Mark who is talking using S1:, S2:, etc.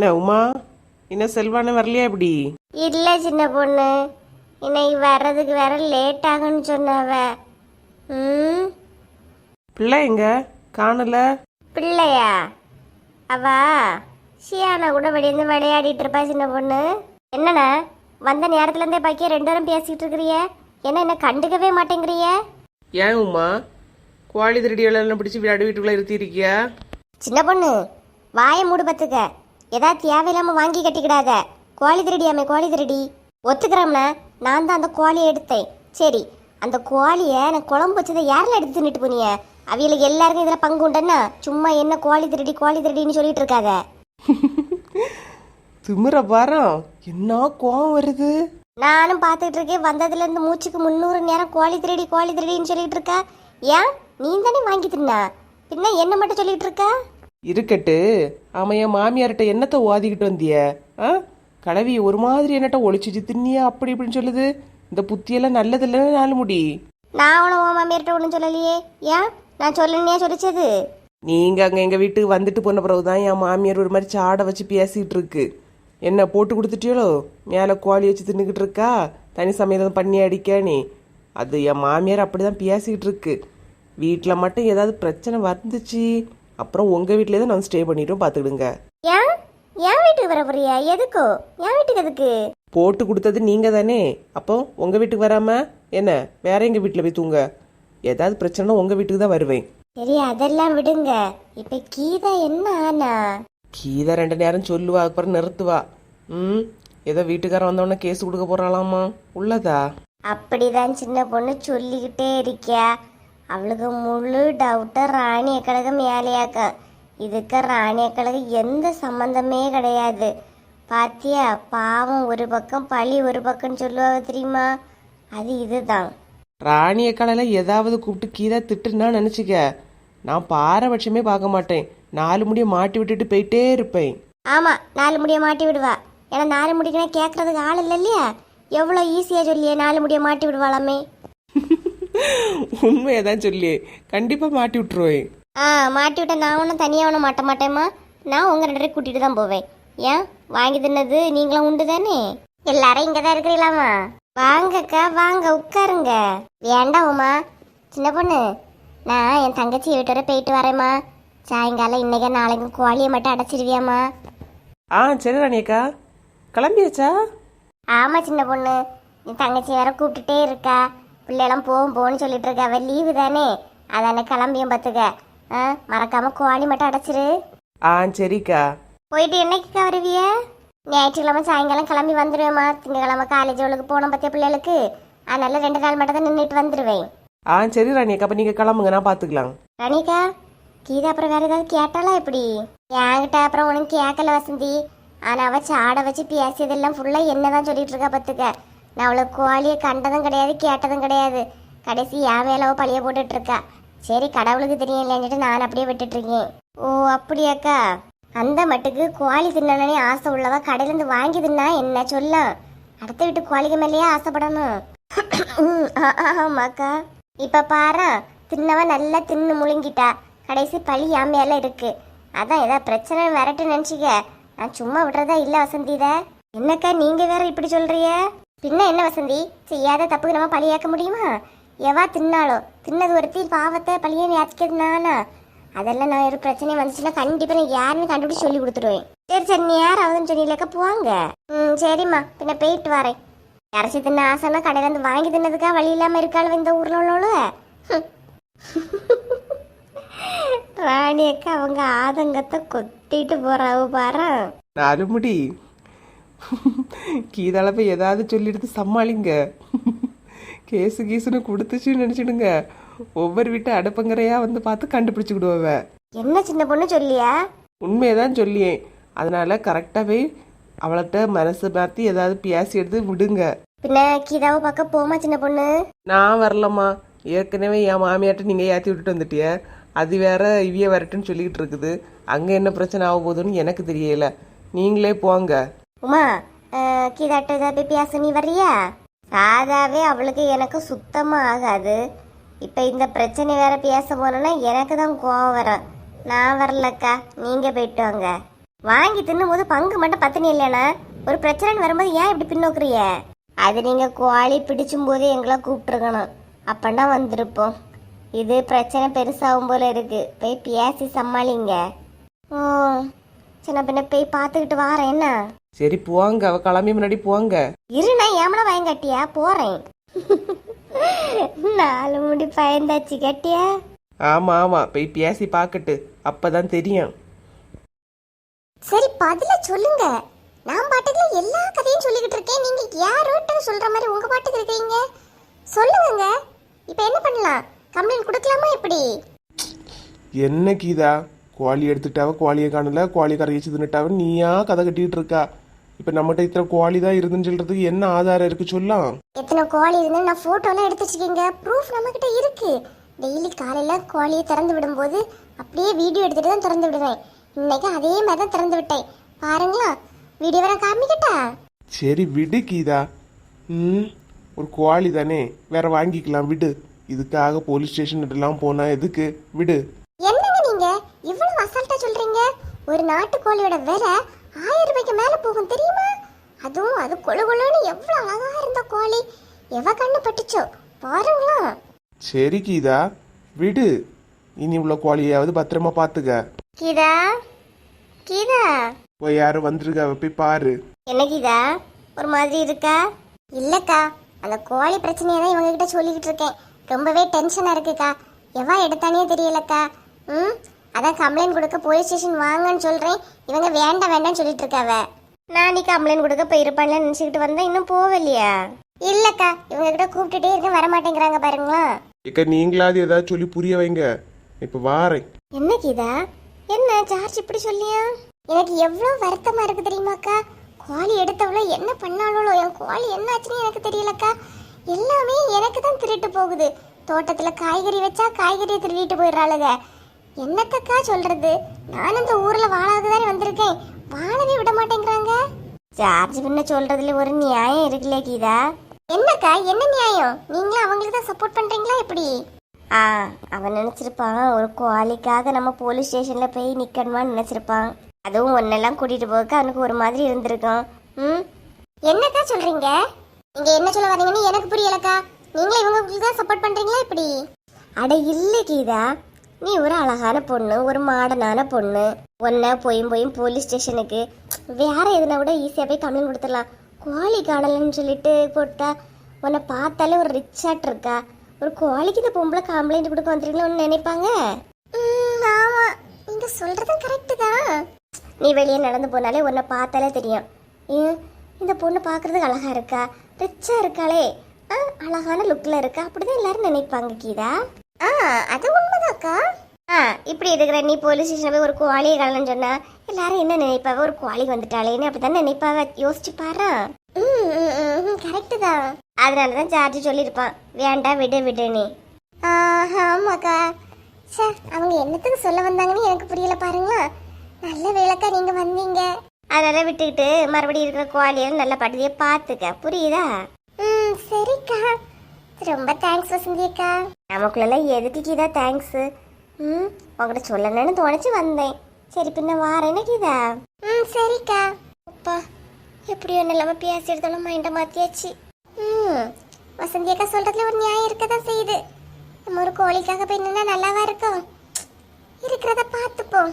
S1: என்ன உமா? இன்னும் செல்வானே வரலையா எப்படி
S2: இல்லை சின்ன பொண்ணு. இன்னைக்கு வர்றதுக்கு வேற லேட் ஆகும்னு சொன்னாவ. ம்?
S1: பிள்ளை எங்க? காணல?
S2: பிள்ளையா? அவ? ஷியானா கூட வெளியேந்து விளையாடிட்டு இருப்பா சின்ன பொண்ணு. என்னண்ணா வந்த நேரத்துல இருந்தே பாக்கிய ரெண்டு பேரும் பேசிட்டு இருக்கிறிய? என்ன என்ன கண்டுக்கவே மாட்டேங்கிறிய?
S1: ஏன் உமா? குவாலி திருடியெல்லாம் பிடிச்சி விளையாடு வீட்டுக்குள்ள இருத்தி இருக்கியா
S2: சின்ன பொண்ணு வாயை மூடு பத்துக்க. ஏதாவது தேவையில்லாம வாங்கி கட்டிக்கிடாத. கோழி திருடியாமே கோழி திருடி. ஒத்துக்கிறோம்னா நான் தான் அந்த கோழியை எடுத்தேன். சரி அந்த கோழியை நான் குழம்பு வச்சதை யாரில் எடுத்து தின்னுட்டு போனிய அவியலுக்கு எல்லாருக்கும் இதில் பங்கு உண்டுன்னா சும்மா என்ன கோழி திருடி கோழி திருடின்னு சொல்லிட்டு இருக்காத.
S1: திமிர பாரம் என்ன கோவம் வருது?
S2: நானும் பார்த்துட்டு இருக்கேன். வந்ததுல இருந்து மூச்சுக்கு முந்நூறு நேரம் கோழி திருடி கோழி திருடின்னு சொல்லிட்டு இருக்கா? ஏன்? நீ தானே வாங்கி தின்னா. பின்ன என்ன மட்டும் சொல்லிட்டு இருக்கா?
S1: இருக்கட்டு. அவன் என் மாமியார்கிட்ட என்னத்த ஓதிக்கிட்டு வந்திய? ஆ? கலவி ஒரு மாதிரி என்னட்ட ஒளிச்சிச்சு. தின்னியா அப்படி இப்படின்னு சொல்லுது. இந்த புத்தியெல்லாம் நல்லது இல்லைன்னு நாலு முடி.
S2: நான் உன உன் மாமியார்ட்ட ஒன்றும் சொல்லலையே. ஏன்? நான் சொல்லலையே சொல்லிச்சது.
S1: நீங்க அங்க எங்க வீட்டுக்கு வந்துட்டு போன பிறகுதான் என் மாமியார் ஒரு மாதிரி சாடை வச்சு பேசிட்டு இருக்கு. என்ன போட்டு கொடுத்துட்டியளோ மேலே கோழி வச்சு தின்னுக்கிட்டு இருக்கா? தனி சமையல் பண்ணி அடிக்க நீ? அது என் மாமியார் அப்படிதான் பேசிக்கிட்டு இருக்கு. வீட்டில் மட்டும் ஏதாவது பிரச்சனை வந்துச்சு. அப்புறம் உங்க வீட்டிலே தான் நான் ஸ்டே பண்ணிட்டோம் பார்த்துக்கிடுங்க
S2: ஏன்? என் வீட்டுக்கு வர போறியா? எதுக்கோ? என் வீட்டுக்கு எதுக்கு?
S1: போட்டு கொடுத்தது நீங்க தானே. அப்போ உங்க வீட்டுக்கு வராம? என்ன? வேற எங்க வீட்டில் போய் தூங்க? ஏதாவது பிரச்சனைனா உங்க வீட்டுக்கு தான் வருவேன்.
S2: சரி அதெல்லாம் விடுங்க. இப்ப கீதா என்ன ஆனா?
S1: கீதா ரெண்டு நேரம் சொல்லுவா அப்புறம் நிறுத்துவா. ம்? ஏதோ வீட்டுக்காரன் வந்தவொடனே கேஸ் கொடுக்க போறாளாமா? உள்ளதா?
S2: அப்படிதான் சின்ன பொண்ணு சொல்லிக்கிட்டே இருக்கியா அவளுக்கு முழு டவுட்டை ராணி அக்கழக மேலேயாக்க. இதுக்கு ராணி அக்கழகு எந்த சம்பந்தமே கிடையாது. பாத்தியா பாவம் ஒரு பக்கம் பழி ஒரு பக்கம் சொல்லுவாங்க தெரியுமா? அது இதுதான்.
S1: ராணிய காலையில் ஏதாவது கூப்பிட்டு கீதா திட்டுனா நினச்சிக்க. நான் பாரபட்சமே பார்க்க மாட்டேன். நாலு முடிய மாட்டி விட்டுட்டு போயிட்டே இருப்பேன்.
S2: ஆமா நாலு முடிய மாட்டி விடுவா. ஏன்னா நாலு முடிக்கனா கேட்கறதுக்கு ஆள் இல்லை இல்லையா? எவ்வளோ ஈஸியா சொல்லியே நாலு முடிய மாட்டி விடுவாளாமே?
S1: உண்மையை தான் சொல்லி. கண்டிப்பாக மாட்டி விட்டுருவேன்.
S2: ஆ மாட்டி விட்ட நான் ஒன்றும் தனியாக ஒன்றும் மாட்ட மாட்டேம்மா. நான் உங்க ரெண்டு பேரும் கூட்டிட்டு தான் போவேன். ஏன்? வாங்கி தின்னது நீங்களும் உண்டு தானே? எல்லாரும் இங்கே தான் இருக்கிறீங்களாமா வாங்கக்கா வாங்க உட்காருங்க. வேண்டாம் உமா. சின்ன பொண்ணு நான் என் தங்கச்சி வீட்டு வரை போயிட்டு வரேம்மா. சாயங்காலம் இன்னைக்கு நாளைக்கு கோழியை மட்டும் அடைச்சிருவியாம்மா.
S1: ஆ சரி ராணியக்கா கிளம்பியாச்சா?
S2: ஆமா சின்ன பொண்ணு. என் தங்கச்சி வேற கூப்பிட்டுட்டே இருக்கா. பிள்ளைலாம் போகும் போன்னு சொல்லிட்டு இருக்கா அவ லீவு தானே. அதானே கிளம்பியும் பார்த்துக்க. ஆ மறக்காம கோழி மட்டும் அடைச்சிரு.
S1: ஆ சரிக்கா.
S2: போயிட்டு என்னைக்குக்கா வருவிய? ஞாயிற்றுக்கிழமை சாயங்காலம் கிளம்பி வந்துடுவேம்மா திங்கக்கிழமை காலேஜ் அவளுக்கு போன பத்திய பிள்ளைகளுக்கு? அதனால ரெண்டு நாள் மட்டும் தான் நின்றுட்டு வந்துடுவேன்
S1: ஆ சரி ராணியக்கா. அப்போ நீங்கள் கிளம்புங்க நான் பார்த்துக்கலாம்.
S2: ரணிகா கீதா அப்புறம் வேற ஏதாவது கேட்டாளா எப்படி? என்கிட்ட அப்புறம் உனக்கு கேட்கல வசந்தி. ஆனா அவ சாடை வச்சு பேசியதெல்லாம் ஃபுல்லா என்னதான் சொல்லிட்டு இருக்கா பத்துக்க நான் அவ்வளோ கோழியை கண்டதும் கிடையாது கேட்டதும் கிடையாது. கடைசி என் மேலவோ பழிய போட்டுட்டு இருக்கா சரி கடவுளுக்கு தெரியும் இல்லைன்னுட்டு நான் அப்படியே விட்டுட்டு இருக்கேன் ஓ அப்படியாக்கா? அந்த மட்டுக்கு கோழி தின்னனே ஆசை உள்ளவா கடையிலேருந்து வாங்கி தின்னா என்ன சொல்ல? அடுத்த வீட்டு கோழிக்கு மேலேயே ஆசைப்படணும். ம், ஆ- ஆ- ஆமாக்கா. இப்போ பாரு தின்னவ நல்லா தின்னு முழுங்கிட்டா. கடைசி பழி என் மேல இருக்கு. அதான் ஏதாவது பிரச்சனை வரட்டு நினச்சிக்க. நான் சும்மா விடுறதா இல்லை வசந்தி என்னக்கா நீங்கள் வேற இப்படி சொல்றிய பின்ன என்ன வசந்தி? செய்யாத தப்புக்கு நம்ம பழியாக்க முடியுமா? எவா தின்னாலோ? தின்னது ஒருத்தி பாவத்தை பழிய யாச்சிக்கிறது நானா அதெல்லாம் நான் ஒரு பிரச்சனை வந்துச்சுன்னா கண்டிப்பா நான் யாருன்னு கண்டுபிடிச்சு சொல்லி கொடுத்துருவேன். சரி சரி நீ யாராவதுன்னு சொன்னீங்களேக்கா போவாங்க ம் சரிம்மா. பின்ன போயிட்டு வரேன். இறச்சி தின்ன ஆசைன்னா கடையில இருந்து வாங்கி தின்னதுக்கா வழி இல்லாம இருக்காள் இந்த ஊர்ல உள்ளவளு? ராணி அக்கா அவங்க ஆதங்கத்தை கொத்திட்டு போறாவு பாரு.
S1: நாலு முடி கீதால போய் ஏதாவது சொல்லிடுத்து சமாளிங்க. கேஸு கீசுன்னு கொடுத்துச்சுன்னு நினச்சிடுங்க. ஒவ்வொரு வீட்டு அடுப்பங்கரையா வந்து பார்த்து கண்டுபிடிச்சிக்கிடுவ
S2: என்ன சின்ன பொண்ணு சொல்லியா?
S1: உண்மையை தான் சொல்லியேன். அதனால கரெக்டாக போய் அவள்கிட்ட மனசு மாற்றி ஏதாவது பேசி எடுத்து விடுங்க.
S2: பின்ன கீதாவை பார்க்க போமா சின்ன பொண்ணு?
S1: நான் வரலம்மா. ஏற்கனவே என் மாமியார்ட்ட நீங்கள் ஏற்றி விட்டுட்டு வந்துட்டிய. அது வேற இவிய வரட்டுன்னு சொல்லிக்கிட்டு இருக்குது. அங்கே என்ன பிரச்சனை ஆக போகுதுன்னு எனக்கு தெரியல. நீங்களே போங்க.
S2: உமா கீதாட்ட ஏதாவது போய் பேச நீ வர்றியா? சாதாவே அவளுக்கு எனக்கு சுத்தமாக ஆகாது. இப்போ இந்த பிரச்சனை வேற பேச போனோம்னா எனக்கு தான் கோவம் வரும். நான் வரலக்கா நீங்கள் போயிட்டு வாங்க. வாங்கி தின்னும்போது பங்கு மட்டும் பத்தினி இல்லைனா? ஒரு பிரச்சனைன்னு வரும்போது ஏன் இப்படி பின்னோக்குறிய அது நீங்கள் கோழி பிடிச்சும் போது எங்களை கூப்பிட்டுருக்கணும். அப்பன்னா வந்திருப்போம். இது பிரச்சனை பெருசாகும் போல இருக்கு. போய் பேசி சமாளிங்க. ஓ சின்ன பின்ன போய் பார்த்துக்கிட்டு வாரேன். என்ன?
S1: சரி போவாங்க அவ கிளம்பி முன்னாடி போவாங்க
S2: இரு நான் ஏமன பயங்கட்டியா போறேன். நாலு முடி பயந்தாச்சு கட்டியா?
S1: ஆமா ஆமா. போய் பேசி பார்க்கட்டு. அப்பதான் தெரியும்.
S2: சரி பதில சொல்லுங்க. நான் பாட்டுக்கு எல்லா கதையும் சொல்லிக்கிட்டு இருக்கேன். நீங்க யாரோட்ட சொல்ற மாதிரி உங்க பாட்டுக்கு இருக்கீங்க? சொல்லுங்க. இப்போ என்ன பண்ணலாம்? கம்ப்ளைண்ட் கொடுக்கலாமா எப்படி?
S1: என்ன கீதா? கோழி எடுத்துட்டாவ கோழியை காணல கோழி கறி வச்சு தின்னுட்டாவ நீயா கதை கட்டிட்டு இருக்கா? இப்ப நம்மகிட்ட இத்தனை கோழி தான் இருந்துன்னு சொல்றதுக்கு என்ன ஆதாரம் இருக்கு சொல்லலாம்?
S2: எத்தனை கோழி இருந்து நான் போட்டோலாம் எடுத்து வச்சிருக்கீங்க ப்ரூஃப் நம்ம கிட்ட இருக்கு. டெய்லி காலையில கோழியை திறந்து விடும்போது அப்படியே வீடியோ எடுத்துட்டு தான் திறந்து விடுவேன். இன்னைக்கு அதே மாதிரி தான் திறந்து விட்டேன். பாருங்களா? வீடியோ வர காமிக்கட்டா?
S1: சரி விடு கீதா. ம் ஒரு கோழி தானே. வேற வாங்கிக்கலாம் விடு. இதுக்காக போலீஸ் ஸ்டேஷன் எல்லாம் போனா எதுக்கு? விடு.
S2: இவ்வளவு அசால்ட்டா சொல்றீங்க? ஒரு நாட்டுக்கோழியோட விலை ஆயிரம் ரூபாய்க்கு மேல போகும் தெரியுமா? அதுவும் அது கொழு கொழுன்னு எவ்வளவு அழகா இருந்த கோழி. எவ கண்ணு பட்டுச்சோ? பாருங்களா.
S1: சரி கீதா. விடு. இனி உள்ள கோழியாவது பத்திரமா பாத்துக்க.
S2: கீதா? கீதா?
S1: போய் யாரும் வந்திருக்கா போய் பாரு.
S2: என்ன கீதா? ஒரு மாதிரி இருக்கா? இல்லக்கா. அந்த கோழி பிரச்சனையை தான் இவங்க கிட்ட சொல்லிக்கிட்டு இருக்கேன். ரொம்பவே டென்ஷனா இருக்குக்கா. எவா எடுத்தானே தெரியலக்கா. ம்? அதான் கம்ப்ளைண்ட் கொடுக்க போலீஸ் ஸ்டேஷன் வாங்கன்னு சொல்றேன். இவங்க வேண்டாம் வேண்டாம்னு சொல்லிட்டு இருக்காவ. நான் கம்ப்ளைண்ட் கொடுக்க போயிருப்பான்ல நினைச்சுக்கிட்டு வந்தேன் இன்னும் போகலையா. இல்லக்கா இவங்க கிட்ட கூப்பிட்டுட்டே இருக்க வர மாட்டேங்கிறாங்க பாருங்களா.
S1: இக்க நீங்களாவது ஏதாவது சொல்லி புரிய வைங்க. இப்ப வாரேன்.
S2: என்ன கீதா என்ன சார்ஜ் இப்படி சொல்லியா? எனக்கு எவ்வளவு வருத்தமா இருக்கு தெரியுமாக்கா? கோழி எடுத்தவளோ என்ன பண்ணாலோ என் கோழி என்ன ஆச்சுன்னு எனக்கு தெரியலக்கா. எல்லாமே எனக்கு தான் திருட்டு போகுது. தோட்டத்துல காய்கறி வச்சா காய்கறியை திருடிட்டு போயிடுறாளுங்க என்னத்தக்கா சொல்றது? நான் இந்த ஊர்ல வாழாதுதானே வந்திருக்கேன். வாழவே விட மாட்டேங்கிறாங்க. சார்ஜ் பின்ன சொல்றதுல ஒரு நியாயம் இருக்குல்ல கீதா? என்னக்கா என்ன நியாயம்? நீங்களும் அவங்களுக்கு தான் சப்போர்ட் பண்றீங்களா எப்படி? ஆ அவன் நினைச்சிருப்பான் ஒரு குவாலிக்காக நம்ம போலீஸ் ஸ்டேஷன்ல போய் நிக்கணுமான்னு நினைச்சிருப்பான். அதுவும் ஒன்னெல்லாம் கூட்டிட்டு போக அவனுக்கு ஒரு மாதிரி இருந்திருக்கும். ம்? என்னக்கா சொல்றீங்க? நீங்க என்ன சொல்ல வரீங்கன்னு எனக்கு புரியலக்கா. நீங்களே இவங்களுக்கு தான் சப்போர்ட் பண்றீங்களா இப்படி அட இல்ல கீதா. நீ ஒரு அழகான பொண்ணு ஒரு மாடனான பொண்ணு. ஒன்ன போயும் போயும் போலீஸ் ஸ்டேஷனுக்கு வேற எதுனா கூட ஈஸியா போய் கம்ப்ளைண்ட் கொடுத்துடலாம். கோழி காணலன்னு சொல்லிட்டு போட்டா உன்னை பார்த்தாலே ஒரு ரிச்சாட் இருக்கா? ஒரு கோழிக்கு இந்த பொம்பளை கம்ப்ளைண்ட் கொடுக்க வந்துருக்கீங்களா நினைப்பாங்க? ஆமா. நீங்க சொல்றதும் கரெக்ட் தான். நீ வெளியே நடந்து போனாலே உன்னை பார்த்தாலே தெரியும். இந்த பொண்ணு பார்க்கறதுக்கு அழகா இருக்கா? ரிச்சா இருக்காளே. அழகான லுக்ல இருக்கா? அப்படிதான் எல்லாரும் நினைப்பாங்க கீதா. ஆ அது உண்மைதாக்கா ஆ இப்படி இருக்கிற நீ போலீஸ் ஸ்டேஷன் போய் ஒரு கோழியை கலன்னு சொன்னா எல்லாரும் என்ன நினைப்பாங்க ஒரு கோழி வந்துட்டாளேன்னு அப்படிதான் நினைப்பாங்க யோசிச்சு பாரு. கரெக்டு தான் அதனால தான். சார்ஜ் சொல்லியிருப்பான். வேண்டாம் விடு விடு நீ. ஆமாக்கா சார் அவங்க என்னத்துக்கு சொல்ல வந்தாங்கன்னு எனக்கு புரியல பாருங்களா. நல்ல வேலைக்கா நீங்க வந்தீங்க. அதனால விட்டுக்கிட்டு மறுபடியும் இருக்கிற குவாலியெல்லாம் நல்ல படுதியை பார்த்துக்க. புரியுதா? ம் சரிக்கா. ரொம்ப தேங்க்ஸ் வசந்தி அக்கா நமக்குள்ள எதுக்கு கீதா தேங்க்ஸ் ம்? உங்கள்கிட்ட சொல்லணும்னு தோணுச்சு வந்தேன். சரி பின்ன வாரேன்னு கீதா? ம் சரிக்கா. அப்பா எப்படியோ நிலைமை பேசி எடுத்தாலும் மைண்டை மாத்தியாச்சு. ம் வசந்தி அக்கா சொல்றதுல ஒரு நியாயம் இருக்கதான் செய்யுது. நம்ம ஒரு கோழிக்காக போய் நின்னா நல்லாவா இருக்கும்? இருக்கிறத பார்த்துப்போம்.